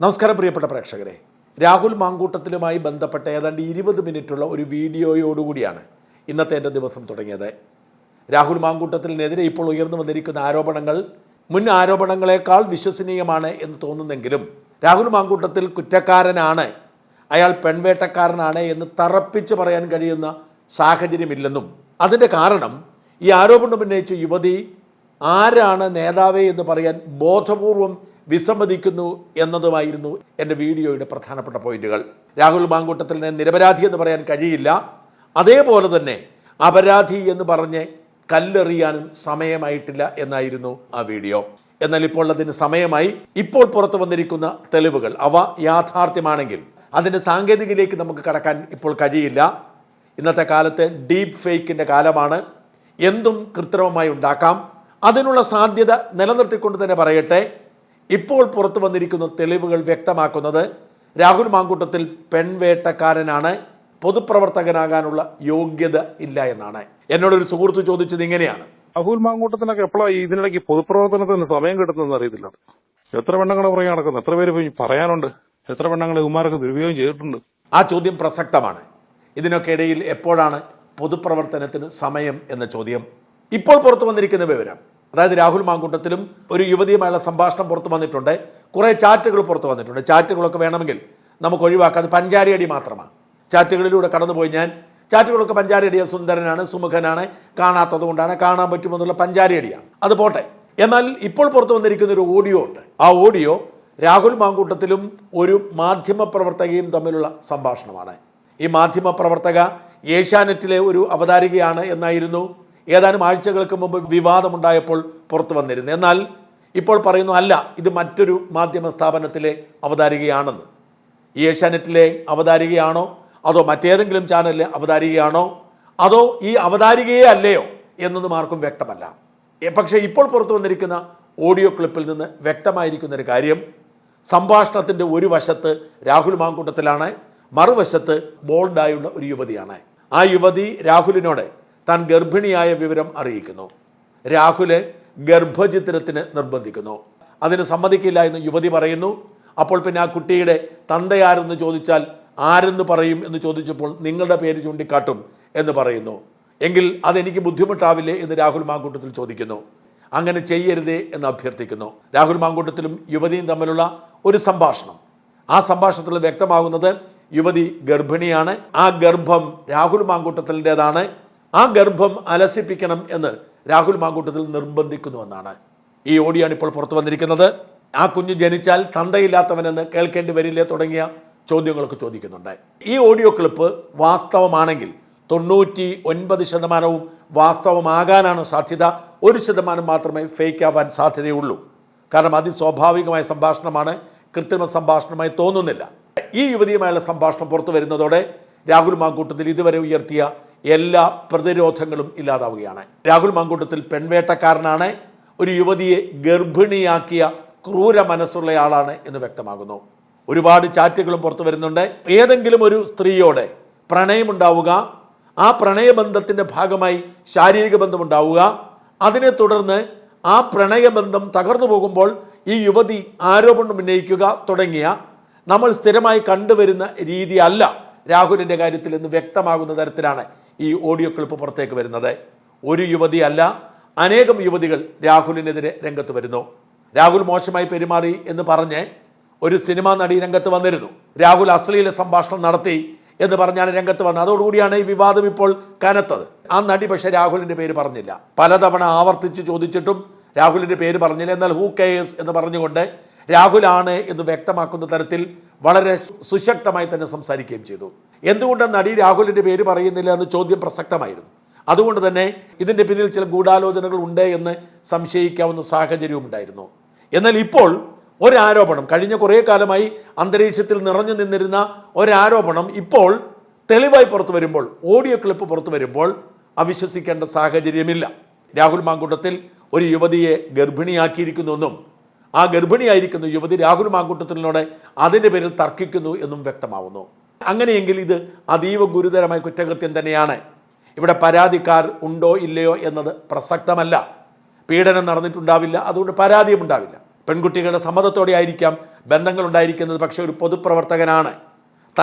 നമസ്കാരം പ്രിയപ്പെട്ട പ്രേക്ഷകരെ. രാഹുൽ മാങ്കൂട്ടത്തിലുമായി ബന്ധപ്പെട്ട ഏതാണ്ട് ഇരുപത് മിനിറ്റുള്ള ഒരു വീഡിയോയോടുകൂടിയാണ് ഇന്നത്തെ എന്റെ ദിവസം തുടങ്ങിയത്. രാഹുൽ മാങ്കൂട്ടത്തിനെതിരെ ഇപ്പോൾ ഉയർന്നു വന്നിരിക്കുന്ന ആരോപണങ്ങൾ മുൻ ആരോപണങ്ങളെക്കാൾ വിശ്വസനീയമാണ് എന്ന് തോന്നുന്നെങ്കിലും രാഹുൽ മാങ്കൂട്ടത്തിൽ കുറ്റക്കാരനാണ് അയാൾ പെൺവേട്ടക്കാരനാണ് എന്ന് തറപ്പിച്ച് പറയാൻ കഴിയുന്ന സാഹചര്യമില്ലെന്നും. അതിന്റെ കാരണം ഈ ആരോപണം ഉന്നയിച്ച യുവതി ആരാണ് നേതാവേ എന്ന് പറയാൻ ബോധപൂർവം വിസമ്മതിക്കുന്നു എന്നതുമായിരുന്നു എന്റെ വീഡിയോയുടെ പ്രധാനപ്പെട്ട പോയിന്റുകൾ. രാഹുൽ മാങ്കൂട്ടത്തിൽ മാങ്കൂട്ടത്തിനെ നിരപരാധി എന്ന് പറയാൻ കഴിയില്ല. അതേപോലെ തന്നെ അപരാധി എന്ന് പറഞ്ഞ് കല്ലെറിയാനും സമയമായിട്ടില്ല എന്നായിരുന്നു ആ വീഡിയോ. എന്നാൽ ഇപ്പോൾ അതിന് സമയമായി. ഇപ്പോൾ പുറത്തു വന്നിരിക്കുന്ന തെളിവുകൾ അവ യാഥാർത്ഥ്യമാണെങ്കിൽ അതിന്റെ സാങ്കേതികയിലേക്ക് നമുക്ക് കടക്കാൻ ഇപ്പോൾ കഴിയില്ല. ഇന്നത്തെ കാലത്ത് ഡീപ്പ് ഫേക്കിന്റെ കാലമാണ്. എന്തും കൃത്രിമമായി ഉണ്ടാക്കാം. അതിനുള്ള സാധ്യത നിലനിർത്തിക്കൊണ്ട് തന്നെ പറയട്ടെ. ഇപ്പോൾ പുറത്തു വന്നിരിക്കുന്ന തെളിവുകൾ വ്യക്തമാക്കുന്നത് രാഹുൽ മാങ്കൂട്ടത്തിൽ പെൺവേട്ടക്കാരനാണ്. പൊതുപ്രവർത്തകനാകാനുള്ള യോഗ്യത ഇല്ല എന്നാണ്. എന്നോടൊരു സുഹൃത്ത് ചോദിച്ചത് ഇങ്ങനെയാണ്. രാഹുൽ മാങ്കൂട്ടത്തിനൊക്കെ എപ്പോഴാണ് ഇതിനിടയ്ക്ക് പൊതുപ്രവർത്തനത്തിന് സമയം കിട്ടുന്നതെന്ന് അറിയത്തില്ല. എത്ര പെണ്ണുങ്ങളെ പുറകെ നടക്കുന്നു? എത്ര പേര് പറയാനുണ്ട്? എത്ര പെണ്ണുങ്ങളെ ഉമാരൊക്കെ ദുരുപയോഗം ചെയ്തിട്ടുണ്ട്? ആ ചോദ്യം പ്രസക്തമാണ്. ഇതിനൊക്കെ ഇടയിൽ എപ്പോഴാണ് പൊതുപ്രവർത്തനത്തിന് സമയം എന്ന ചോദ്യം. ഇപ്പോൾ പുറത്തു വന്നിരിക്കുന്ന വിവരം. അതായത് രാഹുൽ മാങ്കൂട്ടത്തിലും ഒരു യുവതിയുമായുള്ള സംഭാഷണം പുറത്തു വന്നിട്ടുണ്ട്. കുറേ ചാറ്റുകൾ പുറത്തു വന്നിട്ടുണ്ട്. ചാറ്റുകളൊക്കെ വേണമെങ്കിൽ നമുക്ക് ഒഴിവാക്കാം. അത് പഞ്ചാരിയടി മാത്രമാണ്. ചാറ്റുകളിലൂടെ കടന്നുപോയി ഞാൻ. ചാറ്റുകളൊക്കെ പഞ്ചാരിയടിയ സുന്ദരനാണ് സുമുഖനാണ് കാണാത്തത് കൊണ്ടാണ് കാണാൻ പറ്റുമെന്നുള്ള പഞ്ചാരിയടിയാണ് അത് പോട്ടെ. എന്നാൽ ഇപ്പോൾ പുറത്തു വന്നിരിക്കുന്ന ഒരു ഓഡിയോ ഉണ്ട്. ആ ഓഡിയോ രാഹുൽ മാങ്കൂട്ടത്തിലും ഒരു മാധ്യമ പ്രവർത്തകയും തമ്മിലുള്ള സംഭാഷണമാണ്. ഈ മാധ്യമ പ്രവർത്തക ഏഷ്യാനെറ്റിലെ ഒരു അവതാരികയാണ് എന്നായിരുന്നു ഏതാനും ആഴ്ചകൾക്ക് മുമ്പ് വിവാദമുണ്ടായപ്പോൾ പുറത്തു വന്നിരുന്നു. എന്നാൽ ഇപ്പോൾ പറയുന്നു അല്ല ഇത് മറ്റൊരു മാധ്യമ സ്ഥാപനത്തിലെ അവതാരികയാണെന്ന്. ഏഷ്യാനെറ്റിലെ അവതാരികയാണോ? അതോ മറ്റേതെങ്കിലും ചാനലിലെ അവതാരികയാണോ? അതോ ഈ അവതാരികയെ അല്ലയോ എന്നൊന്നും ആർക്കും വ്യക്തമല്ല. പക്ഷേ ഇപ്പോൾ പുറത്തു വന്നിരിക്കുന്ന ഓഡിയോ ക്ലിപ്പിൽ നിന്ന് വ്യക്തമായിരിക്കുന്ന ഒരു കാര്യം സംഭാഷണത്തിന്റെ ഒരു വശത്ത് രാഹുൽ മാങ്കൂട്ടത്തിലാണ് മറുവശത്ത് ബോൾഡായുള്ള ഒരു യുവതിയാണ്. ആ യുവതി രാഹുലിനോട് താൻ ഗർഭിണിയായ വിവരം അറിയിക്കുന്നു. രാഹുലെ ഗർഭചിത്രത്തിന് നിർബന്ധിക്കുന്നു. അതിന് സമ്മതിക്കില്ല എന്ന് യുവതി പറയുന്നു. അപ്പോൾ പിന്നെ ആ കുട്ടിയുടെ തന്തയാരെന്ന് ചോദിച്ചാൽ ആരെന്ന് പറയും എന്ന് ചോദിച്ചപ്പോൾ നിങ്ങളുടെ പേര് ചൂണ്ടിക്കാട്ടും എന്ന് പറയുന്നു. എങ്കിൽ അതെനിക്ക് ബുദ്ധിമുട്ടാവില്ലേ എന്ന് രാഹുൽ മാങ്കൂട്ടത്തിൽ ചോദിക്കുന്നു. അങ്ങനെ ചെയ്യരുതേ എന്ന് അഭ്യർത്ഥിക്കുന്നു. രാഹുൽ മാങ്കൂട്ടത്തിലും യുവതിയും തമ്മിലുള്ള ഒരു സംഭാഷണം. ആ സംഭാഷണത്തിൽ വ്യക്തമാകുന്നത് യുവതി ഗർഭിണിയാണ്. ആ ഗർഭം രാഹുൽ മാങ്കൂട്ടത്തിന്റെതാണ് ആ ഗർഭം അലസിപ്പിക്കണം എന്ന് രാഹുൽ മാങ്കൂട്ടത്തിൽ നിർബന്ധിക്കുന്നുവെന്നാണ്. ഈ ഓടിയാണ് ഇപ്പോൾ പുറത്തു വന്നിരിക്കുന്നത്. ആ കുഞ്ഞ് ജനിച്ചാൽ തന്തയില്ലാത്തവനെന്ന് കേൾക്കേണ്ടി വരില്ലേ തുടങ്ങിയ ചോദ്യങ്ങളൊക്കെ ചോദിക്കുന്നുണ്ട്. ഈ ഓഡിയോ ക്ലിപ്പ് വാസ്തവമാണെങ്കിൽ തൊണ്ണൂറ്റി ഒൻപത് ശതമാനവും വാസ്തവമാകാനാണ് സാധ്യത. ഒരു ശതമാനം മാത്രമേ ഫേക്ക് ആവാൻ സാധ്യതയുള്ളൂ. കാരണം അതിസ്വാഭാവികമായ സംഭാഷണമാണ്. കൃത്രിമ സംഭാഷണമായി തോന്നുന്നില്ല. ഈ യുവതിയുമായുള്ള സംഭാഷണം പുറത്തു വരുന്നതോടെ രാഹുൽ മാങ്കൂട്ടത്തിൽ ഇതുവരെ ഉയർത്തിയ എല്ലാ പ്രതിരോധങ്ങളും ഇല്ലാതാവുകയാണ്. രാഹുൽ മാങ്കൂട്ടത്തിൽ പെൺവേട്ടക്കാരനാണ്. ഒരു യുവതിയെ ഗർഭിണിയാക്കിയ ക്രൂര മനസ്സുള്ളയാളാണ് എന്ന് വ്യക്തമാകുന്നു. ഒരുപാട് ചാറ്റുകളും പുറത്തു വരുന്നുണ്ട്. ഏതെങ്കിലും ഒരു സ്ത്രീയോട് പ്രണയമുണ്ടാവുക. ആ പ്രണയബന്ധത്തിന്റെ ഭാഗമായി ശാരീരിക ബന്ധമുണ്ടാവുക. അതിനെ തുടർന്ന് ആ പ്രണയബന്ധം തകർന്നു പോകുമ്പോൾ ഈ യുവതി ആരോപണം ഉന്നയിക്കുക തുടങ്ങിയ നമ്മൾ സ്ഥിരമായി കണ്ടുവരുന്ന രീതിയല്ല രാഹുലിന്റെ കാര്യത്തിൽ ഇന്ന് വ്യക്തമാകുന്ന തരത്തിലാണ് ഈ ഓഡിയോ ക്ലിപ്പ് പുറത്തേക്ക് വരുന്നത്. ഒരു യുവതി അല്ല അനേകം യുവതികൾ രാഹുലിനെതിരെ രംഗത്ത് വരുന്നു. രാഹുൽ മോശമായി പെരുമാറി എന്ന് പറഞ്ഞ് ഒരു സിനിമാ നടി രംഗത്ത് വന്നിരുന്നു. രാഹുൽ അശ്ലീല സംഭാഷണം നടത്തി എന്ന് പറഞ്ഞാണ് രംഗത്ത് വന്നത്. അതോടുകൂടിയാണ് ഈ വിവാദം ഇപ്പോൾ കനത്തത്. ആ നടി പക്ഷേ രാഹുലിന്റെ പേര് പറഞ്ഞില്ല. പലതവണ ആവർത്തിച്ച് ചോദിച്ചിട്ടും രാഹുലിന്റെ പേര് പറഞ്ഞില്ല. എന്നാൽ ഹൂ കെയേഴ്സ് എന്ന് പറഞ്ഞുകൊണ്ട് രാഹുലാണ് എന്ന് വ്യക്തമാക്കുന്ന തരത്തിൽ വളരെ സുശക്തമായി തന്നെ സംസാരിക്കുകയും ചെയ്തു. എന്തുകൊണ്ട് നടി രാഹുലിന്റെ പേര് പറയുന്നില്ല എന്ന് ചോദ്യം പ്രസക്തമായിരുന്നു? അതുകൊണ്ട് തന്നെ ഇതിന്റെ പിന്നിൽ ചില ഗൂഢാലോചനകൾ ഉണ്ട് എന്ന് സംശയിക്കാവുന്ന സാഹചര്യവും ഉണ്ടായിരുന്നു. എന്നാൽ ഇപ്പോൾ ഒരാരോപണം കഴിഞ്ഞ കുറേ കാലമായി അന്തരീക്ഷത്തിൽ നിറഞ്ഞു നിന്നിരുന്ന ഒരാരോപണം ഇപ്പോൾ തെളിവായി പുറത്തു വരുമ്പോൾ ഓഡിയോ ക്ലിപ്പ് പുറത്തു വരുമ്പോൾ അവിശ്വസിക്കേണ്ട സാഹചര്യമില്ല. രാഹുൽ മാങ്കൂട്ടത്തിൽ ഒരു യുവതിയെ ഗർഭിണിയാക്കിയിരിക്കുന്നുവെന്നും ആ ഗർഭിണിയായിരിക്കുന്ന യുവതി രാഹുൽ മാങ്കൂട്ടത്തിനോട് അതിന്റെ പേരിൽ തർക്കിക്കുന്നു എന്നും വ്യക്തമാവുന്നു. അങ്ങനെയെങ്കിൽ ഇത് അതീവ ഗുരുതരമായ കുറ്റകൃത്യം തന്നെയാണ്. ഇവിടെ പരാതിക്കാർ ഉണ്ടോ ഇല്ലയോ എന്നത് പ്രസക്തമല്ല. പീഡനം നടന്നിട്ടുണ്ടാവില്ല അതുകൊണ്ട് പരാതിയും ഉണ്ടാവില്ല. പെൺകുട്ടികളുടെ സമ്മതത്തോടെ ആയിരിക്കാം ബന്ധങ്ങൾ ഉണ്ടായിരിക്കുന്നത് പക്ഷേ ഒരു പൊതുപ്രവർത്തകനാണ്.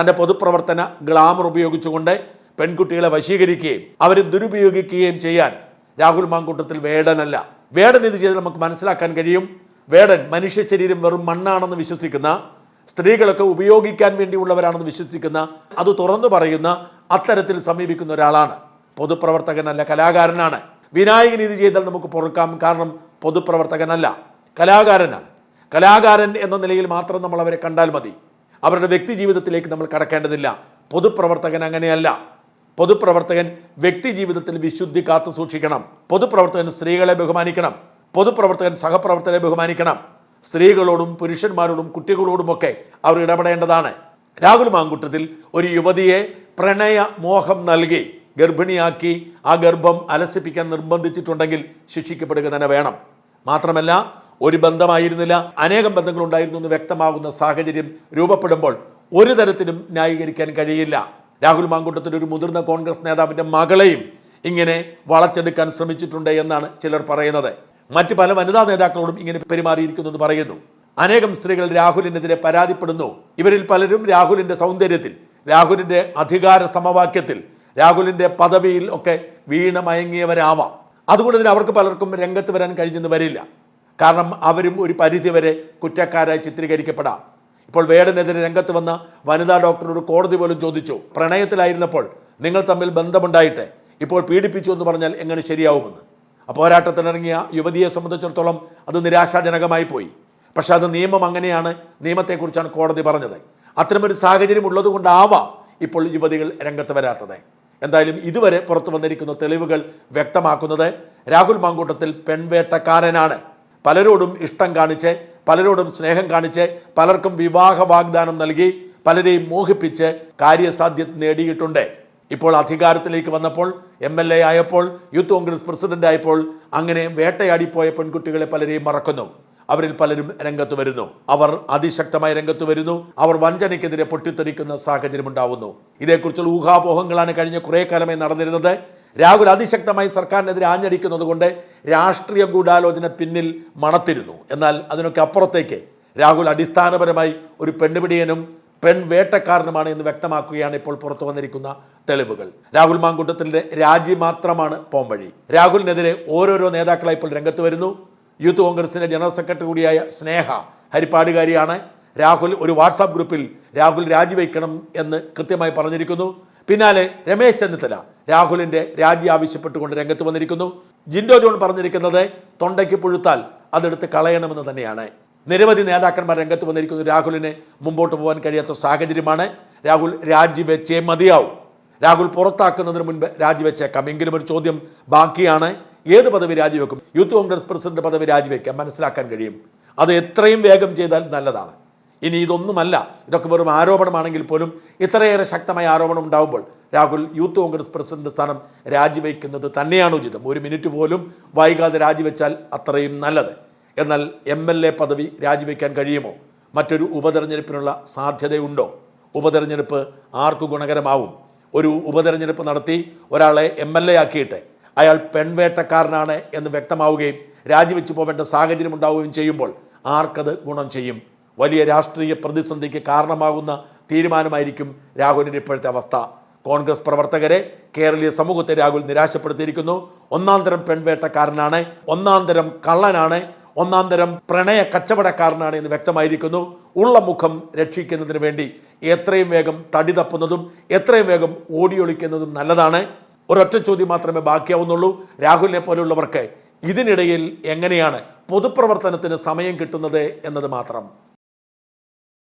തന്റെ പൊതുപ്രവർത്തന ഗ്ലാമർ ഉപയോഗിച്ചുകൊണ്ട് പെൺകുട്ടികളെ വശീകരിക്കുകയും അവരെ ദുരുപയോഗിക്കുകയും ചെയ്യാൻ രാഹുൽ മാങ്കൂട്ടത്തിൽ വേടനല്ല. വേടൻ ഇത് ചെയ്ത് നമുക്ക് മനസ്സിലാക്കാൻ കഴിയും. വേടൻ മനുഷ്യ ശരീരം വെറും മണ്ണാണെന്ന് വിശ്വസിക്കുന്ന സ്ത്രീകളൊക്കെ ഉപയോഗിക്കാൻ വേണ്ടിയുള്ളവരാണെന്ന് വിശ്വസിക്കുന്ന അത് തുറന്നു പറയുന്ന അത്തരത്തിൽ സമീപിക്കുന്ന ഒരാളാണ്. പൊതുപ്രവർത്തകനല്ല കലാകാരനാണ്. വിനായകൻ ഇത് ചെയ്താൽ നമുക്ക് പൊറുക്കാം കാരണം പൊതുപ്രവർത്തകനല്ല കലാകാരനാണ്. കലാകാരൻ എന്ന നിലയിൽ മാത്രം നമ്മൾ അവരെ കണ്ടാൽ മതി. അവരുടെ വ്യക്തി ജീവിതത്തിലേക്ക് നമ്മൾ കടക്കേണ്ടതില്ല. പൊതുപ്രവർത്തകൻ അങ്ങനെയല്ല. പൊതുപ്രവർത്തകൻ വ്യക്തി ജീവിതത്തിൽ വിശുദ്ധി കാത്തു സൂക്ഷിക്കണം. പൊതുപ്രവർത്തകൻ സ്ത്രീകളെ ബഹുമാനിക്കണം. പൊതുപ്രവർത്തകൻ സഹപ്രവർത്തകരെ ബഹുമാനിക്കണം. സ്ത്രീകളോടും പുരുഷന്മാരോടും കുട്ടികളോടുമൊക്കെ അവർ ഇടപെടേണ്ടതാണ്. രാഹുൽ മാങ്കുട്ടത്തിൽ ഒരു യുവതിയെ പ്രണയ മോഹം നൽകി ഗർഭിണിയാക്കി ആ ഗർഭം അലസിപ്പിക്കാൻ നിർബന്ധിച്ചിട്ടുണ്ടെങ്കിൽ ശിക്ഷിക്കപ്പെടുക തന്നെ വേണം. മാത്രമല്ല ഒരു ബന്ധമായിരുന്നില്ല അനേകം ബന്ധങ്ങളുണ്ടായിരുന്നു എന്ന് വ്യക്തമാകുന്ന സാഹചര്യം രൂപപ്പെടുമ്പോൾ ഒരു തരത്തിലും ന്യായീകരിക്കാൻ കഴിയില്ല. രാഹുൽ മാങ്കൂട്ടത്തിൽ ഒരു മുതിർന്ന കോൺഗ്രസ് നേതാവിന്റെ മകളെയും ഇങ്ങനെ വളച്ചെടുക്കാൻ ശ്രമിച്ചിട്ടുണ്ട് എന്നാണ് ചിലർ പറയുന്നത്. മറ്റ് പല വനിതാ നേതാക്കളോടും ഇങ്ങനെ പെരുമാറിയിരിക്കുന്നു എന്ന് പറയുന്നു. അനേകം സ്ത്രീകൾ രാഹുലിനെതിരെ പരാതിപ്പെടുന്നു. ഇവരിൽ പലരും രാഹുലിന്റെ സൗന്ദര്യത്തിൽ രാഹുലിന്റെ അധികാര സമവാക്യത്തിൽ രാഹുലിന്റെ പദവിയിൽ ഒക്കെ വീണ മയങ്ങിയവരാവാം. അതുകൊണ്ട് തന്നെ അവർക്ക് പലർക്കും രംഗത്ത് വരാൻ കഴിഞ്ഞെന്ന് വരില്ല. കാരണം അവരും ഒരു പരിധിവരെ കുറ്റക്കാരായി ചിത്രീകരിക്കപ്പെടാം. ഇപ്പോൾ വേടനെതിരെ രംഗത്ത് വന്ന വനിതാ ഡോക്ടറോട് കോടതി പോലും ചോദിച്ചു. പ്രണയത്തിലായിരുന്നപ്പോൾ നിങ്ങൾ തമ്മിൽ ബന്ധമുണ്ടായിട്ട്? ഇപ്പോൾ പീഡിപ്പിച്ചു എന്ന് പറഞ്ഞാൽ എങ്ങനെ ശരിയാവുമെന്ന്? പോരാട്ടത്തിനിറങ്ങിയ യുവതിയെ സംബന്ധിച്ചിടത്തോളം അത് നിരാശാജനകമായി പോയി. പക്ഷേ അത് നിയമം അങ്ങനെയാണ്. നിയമത്തെക്കുറിച്ചാണ് കോടതി പറഞ്ഞത്. അത്തരമൊരു സാഹചര്യം ഉള്ളതുകൊണ്ടാവാം ഇപ്പോൾ യുവതികൾ രംഗത്ത് വരാത്തത്. എന്തായാലും ഇതുവരെ പുറത്തു വന്നിരിക്കുന്ന തെളിവുകൾ വ്യക്തമാക്കുന്നത് രാഹുൽ മാങ്കൂട്ടത്തിൽ പെൺവേട്ടക്കാരനാണ്. പലരോടും ഇഷ്ടം കാണിച്ച് പലരോടും സ്നേഹം കാണിച്ച് പലർക്കും വിവാഹ വാഗ്ദാനം നൽകി പലരെയും മോഹിപ്പിച്ച് കാര്യസാധ്യത നേടിയിട്ടുണ്ട്. ഇപ്പോൾ അധികാരത്തിലേക്ക് വന്നപ്പോൾ എം എൽ എ ആയപ്പോൾ യൂത്ത് കോൺഗ്രസ് പ്രസിഡന്റ് ആയപ്പോൾ അങ്ങനെ വേട്ടയാടിപ്പോയ പെൺകുട്ടികളെ പലരെയും മറക്കുന്നു. അവരിൽ പലരും രംഗത്ത് വരുന്നു. അവർ അതിശക്തമായി രംഗത്ത് വരുന്നു. അവർ വഞ്ചനയ്ക്കെതിരെ പൊട്ടിത്തെറിക്കുന്ന സാഹചര്യം ഉണ്ടാവുന്നു. ഇതേക്കുറിച്ചുള്ള ഊഹാപോഹങ്ങളാണ് കഴിഞ്ഞ കുറേ കാലമായി നടന്നിരുന്നത്. രാഹുൽ അതിശക്തമായി സർക്കാരിനെതിരെ ആഞ്ഞടിക്കുന്നത് കൊണ്ട് രാഷ്ട്രീയ ഗൂഢാലോചന പിന്നിൽ മണത്തിരുന്നു. എന്നാൽ അതിനൊക്കെ അപ്പുറത്തേക്ക് രാഹുൽ അടിസ്ഥാനപരമായി ഒരു പെണ്ണുപിടിയനും പെൺവേട്ടക്കാരനുമാണ് എന്ന് വ്യക്തമാക്കുകയാണ് ഇപ്പോൾ പുറത്തു വന്നിരിക്കുന്ന തെളിവുകൾ. രാഹുൽ മാങ്കുട്ടത്തിന്റെ രാജി മാത്രമാണ് പോംവഴി രാഹുലിനെതിരെ ഓരോരോ നേതാക്കളായി ഇപ്പോൾ രംഗത്ത് വരുന്നു. യൂത്ത് കോൺഗ്രസിന്റെ ജനറൽ സെക്രട്ടറി കൂടിയായ സ്നേഹ ഹരിപ്പാടുകാരിയാണ്. രാഹുൽ ഒരു വാട്സാപ്പ് ഗ്രൂപ്പിൽ രാഹുൽ രാജിവെക്കണം എന്ന് കൃത്യമായി പറഞ്ഞിരിക്കുന്നു. പിന്നാലെ രമേശ് ചെന്നിത്തല രാഹുലിന്റെ രാജി ആവശ്യപ്പെട്ടുകൊണ്ട് രംഗത്ത് വന്നിരിക്കുന്നു. ജിൻഡോ ജോൺ പറഞ്ഞിരിക്കുന്നത് തൊണ്ടയ്ക്ക് പുഴുത്താൽ അതെടുത്ത് കളയണമെന്ന് തന്നെയാണ്. നിരവധി നേതാക്കന്മാർ രംഗത്ത് വന്നിരിക്കുന്നു. രാഹുലിന് മുമ്പോട്ട് പോകാൻ കഴിയാത്ത സാഹചര്യമാണ്. രാഹുൽ രാജിവെച്ചേ മതിയാവും. രാഹുൽ പുറത്താക്കുന്നതിന് മുൻപ് രാജിവെച്ചേക്കാം. എങ്കിലും ഒരു ചോദ്യം ബാക്കിയാണ്. ഏത് പദവി രാജിവെക്കും? യൂത്ത് കോൺഗ്രസ് പ്രസിഡന്റ് പദവി രാജിവെക്കാം. മനസ്സിലാക്കാൻ കഴിയും. അത് എത്രയും വേഗം ചെയ്താൽ നല്ലതാണ്. ഇനി ഇതൊന്നുമല്ല. ഇതൊക്കെ വെറും ആരോപണമാണെങ്കിൽ പോലും ഇത്രയേറെ ശക്തമായ ആരോപണം ഉണ്ടാകുമ്പോൾ രാഹുൽ യൂത്ത് കോൺഗ്രസ് പ്രസിഡന്റ് സ്ഥാനം രാജിവെക്കുന്നത് തന്നെയാണ് ഉചിതം? ഒരു മിനിറ്റ് പോലും വൈകാതെ രാജിവെച്ചാൽ അത്രയും നല്ലത്. എന്നാൽ എം എൽ എ പദവി രാജിവെക്കാൻ കഴിയുമോ? മറ്റൊരു ഉപതെരഞ്ഞെടുപ്പിനുള്ള സാധ്യതയുണ്ടോ? ഉപതെരഞ്ഞെടുപ്പ് ആർക്ക് ഗുണകരമാവും? ഒരു ഉപതെരഞ്ഞെടുപ്പ് നടത്തി ഒരാളെ എം എൽ എ ആക്കിയിട്ട് അയാൾ പെൺവേട്ടക്കാരനാണ് എന്ന് വ്യക്തമാവുകയും രാജിവെച്ചു പോവേണ്ട സാഹചര്യം ഉണ്ടാവുകയും ചെയ്യുമ്പോൾ ആർക്കത് ഗുണം ചെയ്യും? വലിയ രാഷ്ട്രീയ പ്രതിസന്ധിക്ക് കാരണമാകുന്ന തീരുമാനമായിരിക്കും രാഹുലിന്റെ ഇപ്പോഴത്തെ അവസ്ഥ. കോൺഗ്രസ് പ്രവർത്തകരെ കേരളീയ സമൂഹത്തെ രാഹുൽ നിരാശപ്പെടുത്തിയിരിക്കുന്നു. ഒന്നാം തരം പെൺവേട്ടക്കാരനാണ് ഒന്നാം തരം കള്ളനാണ് ഒന്നാം തരം പ്രണയ കച്ചവടക്കാരനാണ് എന്ന് വ്യക്തമായിരിക്കുന്നു. ഉള്ള മുഖം രക്ഷിക്കുന്നതിന് വേണ്ടി എത്രയും വേഗം തടി തപ്പുന്നതും എത്രയും വേഗം ഓടിയൊളിക്കുന്നതും നല്ലതാണ്. ഒരൊറ്റ ചോദ്യം മാത്രമേ ബാക്കിയാവുന്നുള്ളൂ. രാഹുലിനെ പോലുള്ളവർക്ക് ഇതിനിടയിൽ എങ്ങനെയാണ് പൊതുപ്രവർത്തനത്തിന് സമയം കിട്ടുന്നത് എന്നത് മാത്രം.